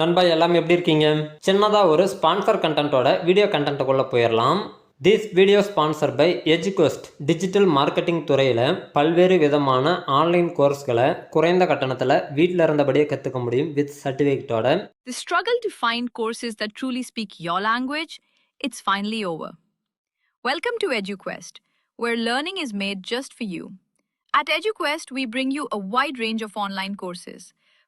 நண்பா எல்லாம் எப்படி இருக்கீங்க சின்னதாக ஒரு ஸ்பான்சர் கண்டென்ட்டோட வீடியோ கண்டென்ட்டுக்குள்ளே போயிடலாம் this video sponsor by Educost digital marketing துறையில் பல்வேறு விதமான ஆன்லைன் கோர்ஸ்களை குறைந்த கட்டணத்தில் வீட்டில் இருந்தபடியே கற்றுக்க முடியும் வித் சர்டிஃபிகேட்டோட The struggle to find courses that truly speak your language, it's finally over. Welcome to EduQuest, where learning is made just for you. At EduQuest, we bring you a wide range of online courses,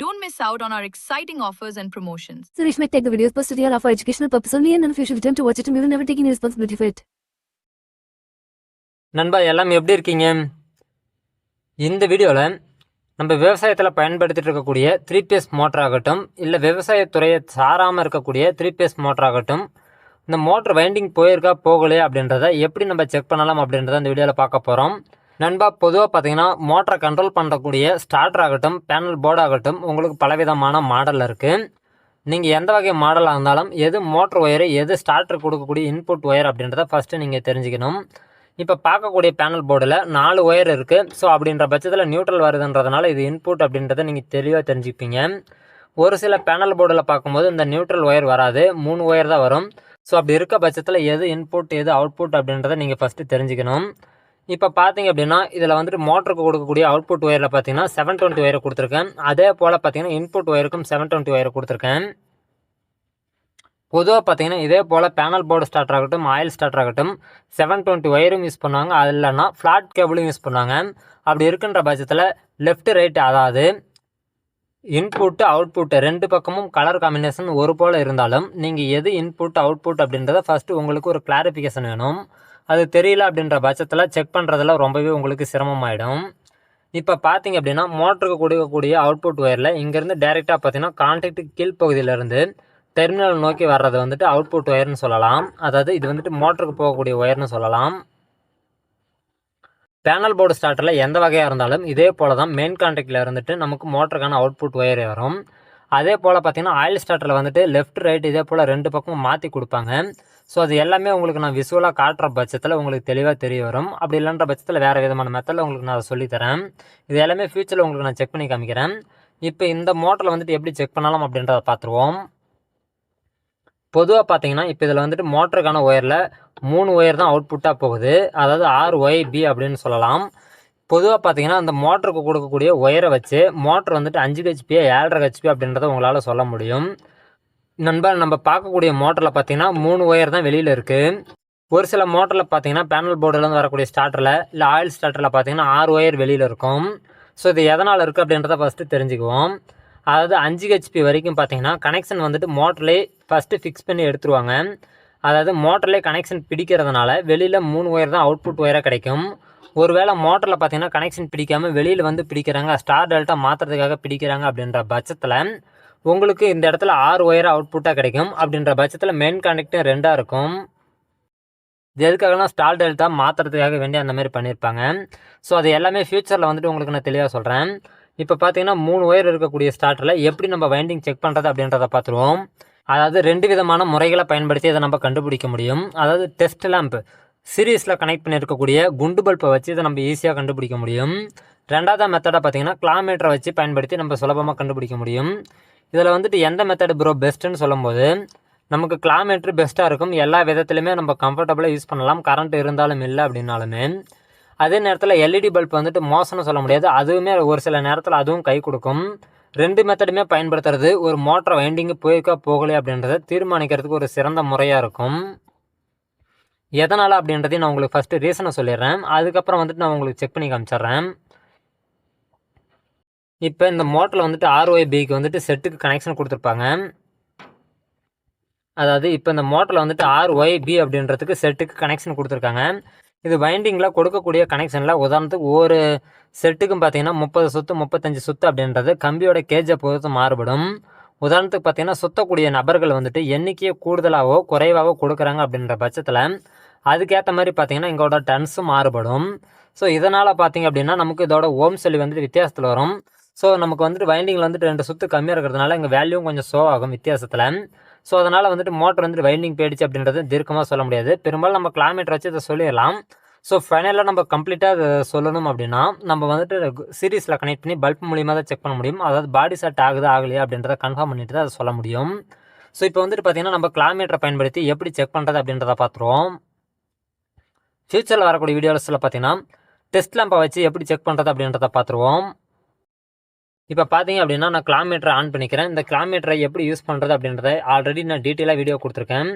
don't miss out on our exciting offers and promotions. Suresh might take the videos posted here are for educational purpose only and you should attempt to watch it and we will never take any responsibility for it. நண்பா எல்லாம் எப்படி இருக்கீங்க இந்த வீடியோவில் நம்ம விவசாயத்தில் பயன்படுத்திட்டு இருக்கக்கூடிய த்ரீ பேஸ் மோட்டர் ஆகட்டும் இல்லை விவசாயத்துறையை சாராமல் இருக்கக்கூடிய த்ரீ பேஸ் மோட்டர் ஆகட்டும் இந்த மோட்டர் வைண்டிங் போயிருக்கா போகலையா அப்படின்றத எப்படி நம்ம செக் பண்ணலாம் அப்படின்றத இந்த வீடியோவில் பார்க்க போகிறோம் நண்பா பொதுவாக பார்த்தீங்கன்னா மோட்டரை கண்ட்ரோல் பண்ணக்கூடிய ஸ்டார்டர் ஆகட்டும் பேனல் போர்டு ஆகட்டும் உங்களுக்கு பலவிதமான மாடல் இருக்குது நீங்கள் எந்த வகை மாடலாக இருந்தாலும் எது மோட்டர் ஒயரு எது ஸ்டார்டர் கொடுக்கக்கூடிய இன்புட் ஒயர் அப்படின்றத ஃபஸ்ட்டு நீங்கள் தெரிஞ்சுக்கணும். இப்போ பார்க்கக்கூடிய பேனல் போர்டில் நாலு ஒயர் இருக்குது ஸோ அப்படின்ற பட்சத்தில் நியூட்ரல் வருதுன்றதுனால இது இன்புட் அப்படின்றத நீங்கள் தெளிவாக தெரிஞ்சுப்பீங்க. ஒரு சில பேனல் போர்டில் பார்க்கும்போது இந்த நியூட்ரல் ஒயர் வராது. மூணு ஒயர் தான் வரும். ஸோ அப்படி இருக்க பட்சத்தில் எது இன்புட் எது அவுட்புட் அப்படின்றத நீங்கள் ஃபஸ்ட்டு தெரிஞ்சுக்கணும். இப்போ பார்த்தீங்க அப்படின்னா இதில் வந்துட்டு மோட்டருக்கு கொடுக்கக்கூடிய அவுட்புட் ஒயரில் பார்த்தீங்கன்னா செவன் டுவெண்ட்டி ஒயரை கொடுத்துருக்கேன். அதே போல் பார்த்தீங்கன்னா இன்புட் ஒயருக்கும் செவன் டுவெண்ட்டி ஒயரை கொடுத்துருக்கேன். பொதுவாக பார்த்தீங்கன்னா இதே போல் பேனல் போர்டு ஸ்டார்ட் ஆகட்டும் ஆயில் ஸ்டார்ட் ஆகட்டும் செவன் டுவெண்ட்டி ஒயரும் யூஸ் பண்ணுவாங்க. அது இல்லைன்னா ஃப்ளாட் கேபிளும் யூஸ் பண்ணுவாங்க. அப்படி இருக்கின்ற பட்சத்தில் லெஃப்ட் ரைட் அதாவது இன்புட்டு அவுட்புட்டு ரெண்டு பக்கமும் கலர் காம்பினேஷன் ஒரு போல் இருந்தாலும் நீங்கள் எது இன்புட் அவுட்புட் அப்படின்றத ஃபஸ்ட்டு உங்களுக்கு ஒரு கிளாரிஃபிகேஷன் வேணும். அது தெரியல அப்படின்ற பட்சத்தில் செக் பண்ணுறதுல ரொம்பவே உங்களுக்கு சிரமமாயிடும். இப்போ பார்த்தீங்க அப்படின்னா மோட்டருக்கு கொடுக்கக்கூடிய அவுட்புட் ஒயரில் இங்கேருந்து டைரெக்டாக பார்த்தீங்கன்னா கான்ட்ராக்ட் கீழ்ப்பகுதியிலேருந்து டெர்மினல் நோக்கி வர்றது வந்துட்டு அவுட்புட் ஒயர்னு சொல்லலாம். அதாவது இது வந்துட்டு மோட்டருக்கு போகக்கூடிய ஒயர்னு சொல்லலாம். பேனல் போர்டு ஸ்டார்டரில் எந்த வகையாக இருந்தாலும் இதே போல் தான் மெயின் கான்டாக்டில் இருந்துட்டு நமக்கு மோட்டருக்கான அவுட்புட் ஒயர் வரும். அதே போல் பார்த்தீங்கன்னா ஆயில் ஸ்டார்டரில் வந்துட்டு லெஃப்ட் ரைட் இதே போல் ரெண்டு பக்கமும் மாற்றி கொடுப்பாங்க. ஸோ அது எல்லாமே உங்களுக்கு நான் விசுவலாக காட்டுற பட்சத்தில் உங்களுக்கு தெளிவாக தெரிய வரும். அப்படி இல்லைன்ற பட்சத்தில் வேறு விதமான மெத்தடில் உங்களுக்கு நான் சொல்லித்தரேன் இது எல்லாமே ஃபியூச்சரில் உங்களுக்கு நான் செக் பண்ணி காமிக்கிறேன். இப்போ இந்த மோட்டரில் வந்துட்டு எப்படி செக் பண்ணலாம் அப்படின்றத பார்த்துருவோம். பொதுவாக பார்த்தீங்கன்னா இப்போ இதில் வந்துட்டு மோட்டருக்கான ஒயரில் மூணு ஒயர் தான் அவுட்புட்டாக போகுது. அதாவது ஆர் ஒய் பி அப்படின்னு சொல்லலாம். பொதுவாக பார்த்தீங்கன்னா அந்த மோட்டருக்கு கொடுக்கக்கூடிய ஒயரை வச்சு மோட்டர் வந்துட்டு அஞ்சு ஹெச்பி ஏழரை ஹெச்பி அப்படின்றத உங்களால் சொல்ல முடியும். நண்பர் நம்ம பார்க்கக்கூடிய மோட்டரில் பார்த்தீங்கன்னா மூணு ஒயர் தான் வெளியில் இருக்குது ஒரு சில மோட்டரில் பார்த்தீங்கன்னா பேனல் போர்டுலேருந்து வரக்கூடிய ஸ்டார்டரில் இல்லை ஆயில் ஸ்டார்டரில் பார்த்தீங்கன்னா ஆறு ஒயர் வெளியில் இருக்கும். ஸோ இது எதனால் இருக்குது அப்படின்றத ஃபஸ்ட்டு தெரிஞ்சுக்குவோம். அதாவது அஞ்சு ஹெச்பி வரைக்கும் பார்த்தீங்கன்னா கனெக்ஷன் வந்துட்டு மோட்டர்லேயே ஃபஸ்ட்டு ஃபிக்ஸ் பண்ணி எடுத்துருவாங்க. அதாவது மோட்டர்லேயே கனெக்ஷன் பிடிக்கிறதுனால வெளியில் மூணு ஒயர் தான் அவுட்புட் ஒயராக கிடைக்கும். ஒருவேளை மோட்டரில் பார்த்தீங்கன்னா கனெக்ஷன் பிடிக்காமல் வெளியில் வந்து பிடிக்கிறாங்க ஸ்டார் டெல்ட்டா மாற்றுறதுக்காக பிடிக்கிறாங்க அப்படின்ற பட்சத்தில் உங்களுக்கு இந்த இடத்துல ஆறு ஒயர் அவுட்புட்டாக கிடைக்கும். அப்படின்ற பட்சத்தில் மெயின் கனெக்டும் ரெண்டாக இருக்கும். இது எதுக்காகனா ஸ்டால் டெல்ட்டா மாற்றுறதுக்காக வேண்டி அந்த மாதிரி பண்ணியிருப்பாங்க ஸோ அது எல்லாமே ஃப்யூச்சரில் வந்துட்டு உங்களுக்கு நான் தெளிவாக சொல்கிறேன் இப்போ பார்த்தீங்கன்னா மூணு ஒயர் இருக்கக்கூடிய ஸ்டார்டரில் எப்படி நம்ம வைண்டிங் செக் பண்ணுறது அப்படின்றத பார்த்துருவோம் அதாவது ரெண்டு விதமான முறைகளை பயன்படுத்தி இதை நம்ம கண்டுபிடிக்க முடியும். அதாவது டெஸ்ட் லேம்ப் சீரீஸில் கனெக்ட் பண்ணியிருக்கக்கூடிய குண்டு பல்பை வச்சு இதை நம்ம ஈஸியாக கண்டுபிடிக்க முடியும். ரெண்டாவது மெத்தடை பார்த்தீங்கன்னா கிளாமீட்டரை வச்சு பயன்படுத்தி நம்ம சுலபமாக கண்டுபிடிக்க முடியும். இதில் வந்துட்டு எந்த மெத்தட் ப்ரோ பெஸ்ட்டுன்னு சொல்லும்போது நமக்கு கிலாமீட்ரு பெஸ்ட்டாக இருக்கும். எல்லா விதத்துலையுமே நம்ம கம்ஃபர்டபுளாக யூஸ் பண்ணலாம். கரண்ட் இருந்தாலும் இல்லை அப்படின்னாலுமே. அதே நேரத்தில் எல்இடி பல்ப் வந்துட்டு மோசம்னு சொல்ல முடியாது. அதுவுமே ஒரு சில நேரத்தில் அதுவும் கை கொடுக்கும். ரெண்டு மெத்தடுமே பயன்படுத்துறது ஒரு மோட்டர் வைண்டிங்கு போயிருக்கா போகலை அப்படின்றத தீர்மானிக்கிறதுக்கு ஒரு சிறந்த முறையாக இருக்கும். எதனால் அப்படின்றதையும் நான் உங்களுக்கு ஃபஸ்ட்டு ரீசனை சொல்லிடுறேன். அதுக்கப்புறம் வந்துட்டு நான் உங்களுக்கு செக் பண்ணி காமிச்சிட்றேன். இப்போ இந்த மோட்டரில் வந்துட்டு ஆர்ஒய் பிக்கு வந்துட்டு செட்டுக்கு கனெக்ஷன் கொடுத்துருப்பாங்க. அதாவது இப்போ இந்த மோட்டரில் வந்துட்டு ஆர் பி அப்படின்றதுக்கு செட்டுக்கு கனெக்ஷன் கொடுத்துருக்காங்க. இது வைண்டிங்கில் கொடுக்கக்கூடிய கனெக்ஷனில் உதாரணத்துக்கு ஒரு செட்டுக்கும் பார்த்தீங்கன்னா முப்பது சொத்து முப்பத்தஞ்சு சொத்து அப்படின்றது கம்பியோட கேஜை பொறுத்து மாறுபடும். உதாரணத்துக்கு பார்த்தீங்கன்னா சுத்தக்கூடிய நபர்கள் வந்துட்டு எண்ணிக்கையை கூடுதலாகவோ குறைவாகவோ கொடுக்குறாங்க அப்படின்ற பட்சத்தில் அதுக்கேற்ற மாதிரி பார்த்தீங்கன்னா எங்களோட டன்ஸும் மாறுபடும். ஸோ இதனால் பார்த்தீங்க அப்படின்னா நமக்கு இதோட ஓம் சொல்லி வந்துட்டு வித்தியாசத்தில் வரும். ஸோ நமக்கு வந்துட்டு வைண்டிங்கில் வந்துட்டு ரெண்டு சுத்து கம்மியாக இருக்கிறதுனால எங்கள் வேல்யூவும் கொஞ்சம் ஷோ ஆகும் வித்தியாசத்தில். ஸோ அதனால் வந்துட்டு மோட்டர் வந்துட்டு வைண்டிங் போயிடுச்சு அப்படின்றது தீர்க்கமாக சொல்ல முடியாது. பெரும்பாலும் நம்ம கிலோமீட்டர் வச்சு இதை சொல்லிடலாம். ஸோ ஃபைனலாக நம்ம கம்ப்ளீட்டாக அதை சொல்லணும் அப்படின்னா நம்ம வந்துட்டு சீரீஸில் கனெக்ட் பண்ணி பல்ப் மூலியமாக தான் செக் பண்ண முடியும். அதாவது பாடி செட் ஆகுது ஆகலையா அப்படின்றத கன்ஃபார்ம் பண்ணிட்டு தான் அதை சொல்ல முடியும். ஸோ இப்போ வந்துட்டு பார்த்தீங்கன்னா நம்ம கிலோமீட்டரை பயன்படுத்தி எப்படி செக் பண்ணுறது அப்படின்றத பார்த்துருவோம். ஃப்யூச்சரில் வரக்கூடிய வீடியோஸில் பார்த்தீங்கன்னா டெஸ்ட் லேம்பை வச்சு எப்படி செக் பண்ணுறது அப்படின்றத பார்த்துருவோம். இப்போ பார்த்தீங்க அப்படின்னா நான் கிலோமீட்டரை ஆன் பண்ணிக்கிறேன். இந்த கிலோமீட்டரை எப்படி யூஸ் பண்ணுறது அப்படின்றத ஆல்ரெடி நான் டீட்டெயிலாக வீடியோ கொடுத்துருக்கேன்.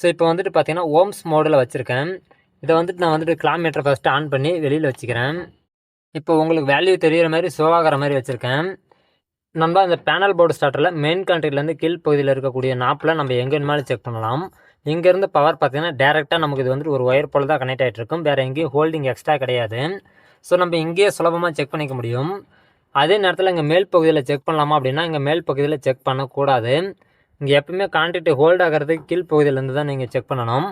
ஸோ இப்போ வந்துட்டு பார்த்தீங்கன்னா ஓம்ஸ் மோடில் வச்சுருக்கேன். இதை வந்துட்டு நான் வந்துட்டு கிலோமீட்டரை ஃபஸ்ட்டு ஆன் பண்ணி வெளியில் வச்சுக்கிறேன். இப்போ உங்களுக்கு வேல்யூ தெரிகிற மாதிரி ஷோ ஆகிற மாதிரி வச்சுருக்கேன். நம்ம அந்த பேனல் போர்டு ஸ்டார்டரில் மெயின் கண்ட்ரிலேருந்து கீழ் பகுதியில் இருக்கக்கூடிய நாப்பில் நம்ம எங்கே வேணுமாலும் செக் பண்ணலாம். இங்கேருந்து பவர் பார்த்தீங்கன்னா டேரெக்டாக நமக்கு இது வந்துட்டு ஒரு ஒயர் போல் தான் கனெக்ட் ஆகிட்டு இருக்கும். வேறு எங்கேயும் ஹோல்டிங் எக்ஸ்ட்ரா கிடையாது. ஸோ நம்ம இங்கேயே சுலபமாக செக் பண்ணிக்க முடியும். அதே நேரத்தில் இங்கே மேல் பகுதியில் செக் பண்ணலாமா அப்படின்னா இங்கே மேல் பகுதியில் செக் பண்ணக்கூடாது. இங்கே எப்பவுமே கான்ட்ராக்ட் ஹோல்ட் ஆகிறதுக்கு கீழ் பகுதியிலேருந்து தான் நீங்கள் செக் பண்ணணும்.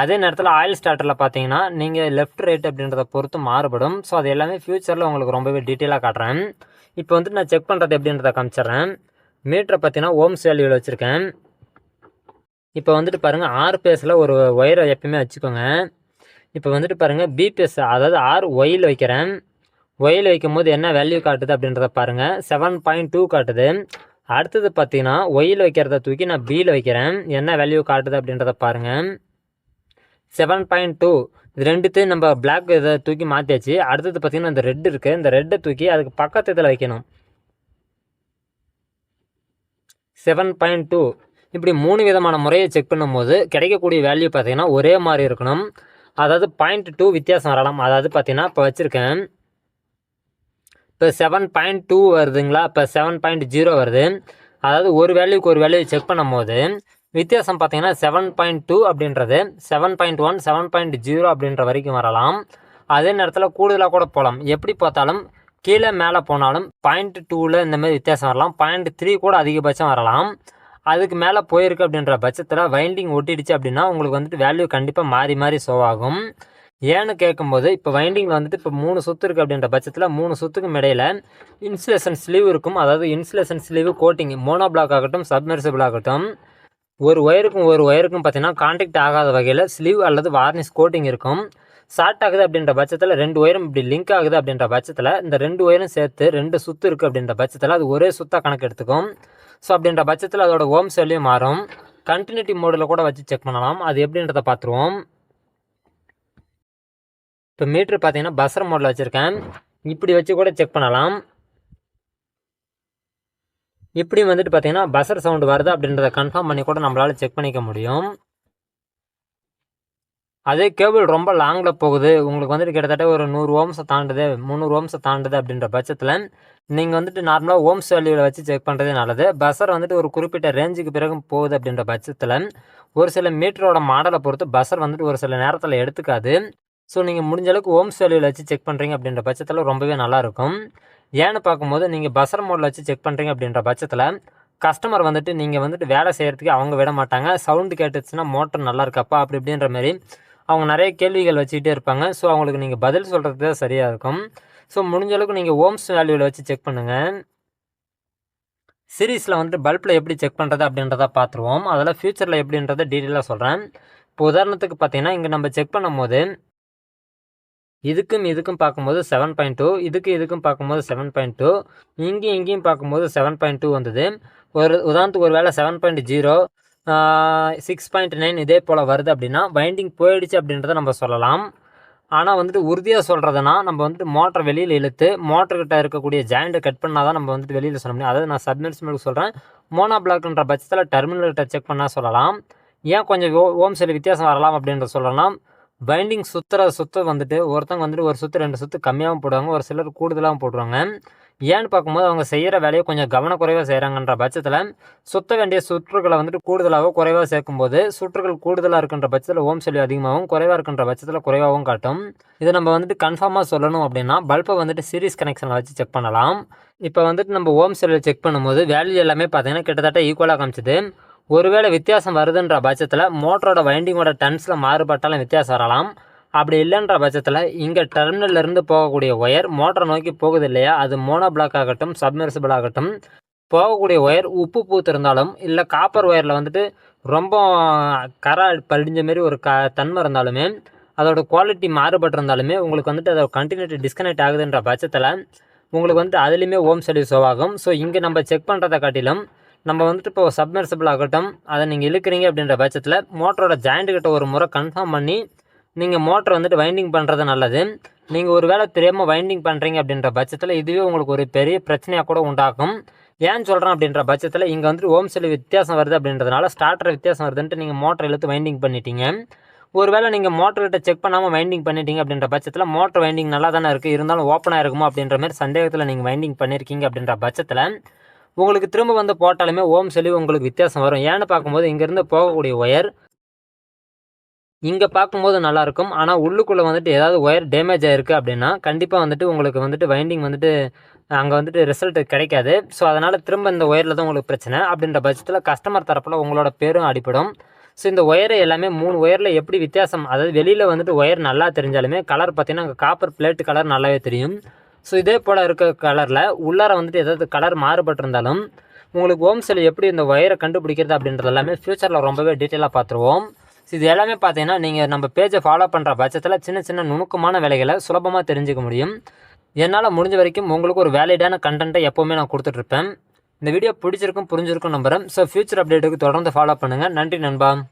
அதே நேரத்தில் ஆயில் ஸ்டார்டரில் பார்த்தீங்கன்னா நீங்கள் லெஃப்ட் ரைட் அப்படின்றத பொறுத்து மாறுபடும். ஸோ அது எல்லாமே ஃப்யூச்சரில் உங்களுக்கு ரொம்பவே டீட்டெயிலாக காட்டுறேன். இப்போ வந்துட்டு நான் செக் பண்ணுறது எப்படின்றத காமிச்சிட்றேன். மீட்டரை பார்த்தீங்கன்னா ஓம்ஸ் வேல்யூவில் வச்சுருக்கேன். இப்போ வந்துட்டு பாருங்கள் ஆர் பேஸில் ஒரு ஒயரை எப்பயுமே வச்சுக்கோங்க. இப்போ வந்துட்டு பாருங்கள் பிபிஎஸ் அதாவது ஆர் ஒயில் வைக்கிறேன். ஒயில் வைக்கும்போது என்ன வேல்யூ காட்டுது அப்படின்றத பாருங்கள் செவன் பாயிண்ட் டூ காட்டுது. அடுத்தது பார்த்தீங்கன்னா ஒயில் வைக்கிறத தூக்கி நான் பியில் வைக்கிறேன். என்ன வேல்யூ காட்டுது அப்படின்றத பாருங்கள் செவன் பாயிண்ட் டூ இது ரெண்டுத்தையும் நம்ம பிளாக் இதை தூக்கி மாற்றியாச்சு அடுத்தது பார்த்தீங்கன்னா இந்த ரெட் இருக்குது இந்த ரெட்டை தூக்கி அதுக்கு பக்கத்து இதில் வைக்கணும். செவன் பாயிண்ட் டூ இப்படி மூணு விதமான முறையை செக் பண்ணும்போது கிடைக்கக்கூடிய வேல்யூ பார்த்தீங்கன்னா ஒரே மாதிரி இருக்கணும். அதாவது பாயிண்ட் டூ வித்தியாசம் வரலாம். அதாவது பார்த்தீங்கன்னா இப்போ வச்சுருக்கேன். இப்போ செவன் பாயிண்ட் டூ வருதுங்களா? இப்போ செவன் பாயிண்ட் ஜீரோ வருது. அதாவது ஒரு வேல்யூக்கு ஒரு வேல்யூ செக் பண்ணும்போது வித்தியாசம் பார்த்தீங்கன்னா செவன் பாயிண்ட் டூ அப்படின்றது seven point one seven point zero அப்படின்ற வரைக்கும் வரலாம். அதே நேரத்தில் கூடுதலாக கூட போகலாம் எப்படி பார்த்தாலும் கீழே மேலே போனாலும் பாயிண்ட் டூவில் இந்த மாதிரி வித்தியாசம் வரலாம். பாயிண்ட் த்ரீ கூட அதிகபட்சம் வரலாம். அதுக்கு மேலே போயிருக்கு அப்படின்ற பட்சத்தில் வைண்டிங் ஒட்டிடுச்சு அப்படின்னா உங்களுக்கு வந்துட்டு வேல்யூ கண்டிப்பாக மாறி மாறி ஷோ ஆகும். ஏன்னு கேட்கும்போது இப்போ வைண்டிங்கில் வந்துட்டு இப்போ மூணு சொத்து இருக்குது அப்படின்ற பட்சத்தில் மூணு சொத்துக்கும் இடையில இன்சுலேஷன் ஸ்லீவ் இருக்கும். அதாவது insulation sleeve coating mono block ஆகட்டும் சப்மெர்சிபிள் ஆகட்டும். ஒரு ஒயருக்கும் ஒரு ஒயருக்கும் பார்த்தீங்கன்னா கான்டாக்ட் ஆகாத வகையில் ஸ்லீவ் அல்லது வார்னிஷ் கோட்டிங் இருக்கும். ஷார்ட் ஆகுது அப்படின்ற பட்சத்தில் ரெண்டு ஒயரும் இப்படி லிங்க் ஆகுது அப்படின்ற பட்சத்தில் இந்த ரெண்டு ஒயரும் சேர்த்து ரெண்டு சுத்து இருக்குது அப்படின்ற பட்சத்தில் அது ஒரே சுத்தாக கணக்கு எடுத்துக்கும். ஸோ அப்படின்ற பட்சத்தில் அதோட ஓம் செல்லியும் மாறும். கண்டினியூட்டி மோடில் கூட வச்சு செக் பண்ணலாம். அது எப்படின்றத பார்த்துருவோம். இப்போ மீட்ரு பார்த்தீங்கன்னா பஸ்ர மோடில் வச்சுருக்கேன். இப்படி வச்சு கூட செக் பண்ணலாம். இப்படி வந்துட்டு பார்த்தீங்கன்னா பஸ்ஸர் சவுண்டு வருது அப்படின்றத கன்ஃபார்ம் பண்ணி கூட நம்மளால் செக் பண்ணிக்க முடியும். அதே கேபிள் ரொம்ப லாங்கில் போகுது. உங்களுக்கு வந்துட்டு கிட்டத்தட்ட ஒரு நூறு ஓம்ஸை தாண்டுது முந்நூறு ஓம்ஸை தாண்டுது அப்படின்ற பட்சத்தில் நீங்கள் வந்துட்டு நார்மலாக ஓம்ஸ் வேல்யூவில் வச்சு செக் பண்ணுறதே நல்லது. பஸ்ஸர் வந்துட்டு ஒரு குறிப்பிட்ட ரேஞ்சுக்கு பிறகு போகுது அப்படின்ற பட்சத்தில் ஒரு சில மீட்டரோட மாடலை பொறுத்து பஸ்ஸர் வந்துட்டு ஒரு சில நேரத்தில் எடுத்துக்காது. ஸோ நீங்கள் முடிஞ்ச அளவுக்கு ஓம்ஸ் வேல்யூவில் வச்சு செக் பண்ணுறீங்க அப்படின்ற பட்சத்தில் ரொம்பவே நல்லாயிருக்கும். ஏன்னு பார்க்கும்போது நீங்கள் பஸ்ஸர் மோடில் வச்சு செக் பண்ணுறீங்க அப்படின்ற பட்சத்தில் கஸ்டமர் வந்துட்டு நீங்கள் வந்துட்டு வேலை செய்கிறதுக்கு அவங்க விட மாட்டாங்க. சவுண்டு கேட்டுச்சுன்னா மோட்டர் நல்லா இருக்காப்பா அப்படி இப்படின்ற மாதிரி அவங்க நிறைய கேள்விகள் வச்சுக்கிட்டே இருப்பாங்க. ஸோ அவங்களுக்கு நீங்கள் பதில் சொல்கிறது தான் சரியாக இருக்கும். ஸோ முடிஞ்ச அளவுக்கு நீங்கள் ஓம்ஸ் வேல்யூவில் வச்சு செக் பண்ணுங்கள் சீரீஸில் வந்துட்டு பல்பில் எப்படி செக் பண்ணுறது அப்படின்றத பார்த்துருவோம். அதில் ஃப்யூச்சரில் எப்படின்றத டீட்டெயிலாக சொல்கிறேன் இப்போ உதாரணத்துக்கு பார்த்தீங்கன்னா இங்கே நம்ம செக் பண்ணும்போது இதுக்கும் இதுக்கும் பார்க்கும்போது செவன் பாயிண்ட் டூ இதுக்கு இதுக்கும் பார்க்கும்போது செவன் பாயிண்ட் டூ இங்கேயும் இங்கேயும் பார்க்கும்போது செவன் பாயிண்ட் டூ வந்தது. ஒரு உதாரணத்துக்கு ஒரு வேளை seven point zero six point nine இதே போல் வருது அப்படின்னா வைண்டிங் போயிடுச்சு அப்படின்றத நம்ம சொல்லலாம். ஆனால் வந்துட்டு உறுதியாக சொல்கிறதுனா நம்ம வந்துட்டு மோட்டர் வெளியில் இழுத்து மோட்டர்கிட்ட இருக்கக்கூடிய ஜாயிண்ட்டை கட் பண்ணால் தான் நம்ம வந்துட்டு வெளியில் சொல்ல முடியும். அதாவது நான் சப்மெர்சிபிளுக்கு சொல்கிறேன் மோனா பிளாக்ன்ற பட்சத்தில் டெர்மினல்கிட்ட செக் பண்ணால் சொல்லலாம். ஏன் கொஞ்சம் ஓ ஓம் சில வித்தியாசம் வரலாம் அப்படின்ற சொல்லலாம். பைண்டிங் சுற்றுற சுற்று வந்துட்டு ஒருத்தவங்க வந்துட்டு ஒரு சுற்று ரெண்டு சுற்று கம்மியாகவும் போடுவாங்க ஒரு சிலர் கூடுதலாகவும் போடுவாங்க. ஏன்னு பார்க்கும்போது அவங்க செய்கிற வேலையை கொஞ்சம் கவனக்குறைவாக செய்கிறாங்கன்ற பட்சத்தில் சுத்த வேண்டிய சுற்றுகளை வந்துட்டு கூடுதலாகவோ குறைவாக சேர்க்கும்போது சுற்றுகள் கூடுதலாக இருக்கின்ற பட்சத்தில் ஓம் செல்வி அதிகமாகவும் குறைவாக இருக்கின்ற பட்சத்தில் குறைவாகவும் காட்டும். இதை நம்ம வந்துட்டு கன்ஃபார்மாக சொல்லணும் அப்படின்னா பல்பை வந்துட்டு சீரிஸ் கனெக்ஷனில் வச்சு செக் பண்ணலாம். இப்போ வந்துட்டு நம்ம ஓம் செல்லில் செக் பண்ணும்போது வேல்யூ எல்லாமே பார்த்தீங்கன்னா கிட்டத்தட்ட ஈக்குவலாக காமிச்சிது. ஒருவேளை வித்தியாசம் வருதுன்ற பட்சத்தில் மோட்டரோட வைண்டிங்கோட டன்ஸில் மாறுபட்டாலும் வித்தியாசம் வரலாம். அப்படி இல்லைன்ற பட்சத்தில் இங்கே டெர்மினல்ல இருந்து போகக்கூடிய ஒயர் மோட்டரை நோக்கி போகுது இல்லையா? அது மோனோ பிளாக் ஆகட்டும் சப்மெர்சிபிள் ஆகட்டும். போகக்கூடிய ஒயர் உப்பு பூத்திருந்தாலும் இல்லை காப்பர் ஒயரில் வந்துட்டு ரொம்ப கரை படிஞ்ச மாரி ஒரு க தன்மை இருந்தாலுமே அதோட குவாலிட்டி மாறுபட்டிருந்தாலுமே உங்களுக்கு வந்துட்டு அதோட கண்டினியூட்டி டிஸ்கனெக்ட் ஆகுதுன்ற பட்சத்தில் உங்களுக்கு வந்துட்டு அதுலேயுமே ஓம் சர்வீஸ் ஆகும். ஸோ இங்கே நம்ம செக் பண்ணுறதை காட்டிலும் நம்ம வந்துட்டு இப்போ சப்மெர்சிபிள் ஆகட்டும் அதை நீங்கள் இழுக்கிறீங்க அப்படின்ற பட்சத்தில் மோட்டரோட ஜாயிண்ட் ஒரு முறை கன்ஃபார்ம் பண்ணி நீங்கள் மோட்டர் வந்துட்டு வைண்டிங் பண்ணுறது நல்லது. நீங்கள் ஒரு வேளை தெரியாமல் வைண்டிங் பண்ணுறீங்க அப்படின்ற பட்சத்தில் இதுவே உங்களுக்கு ஒரு பெரிய பிரச்சனையாக கூட உண்டாக்கும். ஏன் சொல்கிறேன் அப்படின்ற பட்சத்தில் இங்கே வந்துட்டு ஓம் செல்லு வித்தியாசம் வருது அப்படின்றதுனால ஸ்டார்டர் வித்தியாசம் வருதுன்ட்டு நீங்கள் மோட்டர் இழுத்து வைண்டிங் பண்ணிட்டீங்க. ஒருவேளை நீங்கள் மோட்டர்கிட்ட செக் பண்ணாமல் வைண்டிங் பண்ணிட்டீங்க அப்படின்ற பட்சத்தில் மோட்டர் வைண்டிங் நல்லா தானே இருக்குது இருந்தாலும் ஓப்பனாக இருக்குமோ அப்படின்ற மாதிரி சந்தேகத்தில் நீங்கள் வைண்டிங் பண்ணியிருக்கீங்க அப்படின்ற பட்சத்தில் உங்களுக்கு திரும்ப வந்து போட்டாலுமே ஓம் செல்லி உங்களுக்கு வித்தியாசம் வரும். ஏன்னு பார்க்கும்போது இங்கேருந்து போகக்கூடிய ஒயர் இங்கே பார்க்கும்போது நல்லாயிருக்கும் ஆனால் உள்ளுக்குள்ளே வந்துட்டு ஏதாவது ஒயர் டேமேஜ் ஆகிருக்கு அப்படின்னா கண்டிப்பாக வந்துட்டு உங்களுக்கு வந்துட்டு வைண்டிங் வந்துட்டு அங்கே வந்துட்டு ரிசல்ட் கிடைக்காது. ஸோ அதனால் திரும்ப இந்த ஒயரில் தான் உங்களுக்கு பிரச்சனை. அப்படின்ற பட்சத்தில் கஸ்டமர் தரப்பில் உங்களோட பேரும் அடிப்படும் ஸோ இந்த ஒயரை எல்லாமே மூணு ஒயரில் எப்படி வித்தியாசம்? அதாவது வெளியில் வந்துட்டு ஒயர் நல்லா தெரிஞ்சாலுமே கலர் பார்த்திங்கன்னா அங்கே காப்பர் பிளேட் கலர் நல்லாவே தெரியும். ஸோ இதே போல் இருக்க கலரில் உள்ளார வந்துட்டு ஏதாவது கலர் மாறுபட்டிருந்தாலும் உங்களுக்கு ஓம் செல் எப்படி இந்த ஒயரை கண்டுபிடிக்கிறது அப்படின்றது எல்லாமே ஃப்யூச்சரில் ரொம்பவே டீட்டெயிலாக பார்த்துருவோம். இது எல்லாமே பார்த்தீங்கன்னா நீங்கள் நம்ம பேஜை ஃபாலோ பண்ணுற பட்சத்தில் சின்ன சின்ன நுணுக்கமான வேலைகளை சுலபமாக தெரிஞ்சுக்க முடியும். என்னால் முடிஞ்ச வரைக்கும் உங்களுக்கு ஒரு வேலிடான கண்டென்ட்டை எப்போவுமே நான் கொடுத்துட்ருப்பேன். இந்த வீடியோ பிடிச்சிருக்கும் புரிஞ்சிருக்கும் நம்புறேன். ஸோ ஃபியூச்சர் அப்டேட்டுக்கு தொடர்ந்து ஃபாலோ பண்ணுங்கள் நன்றி நண்பா.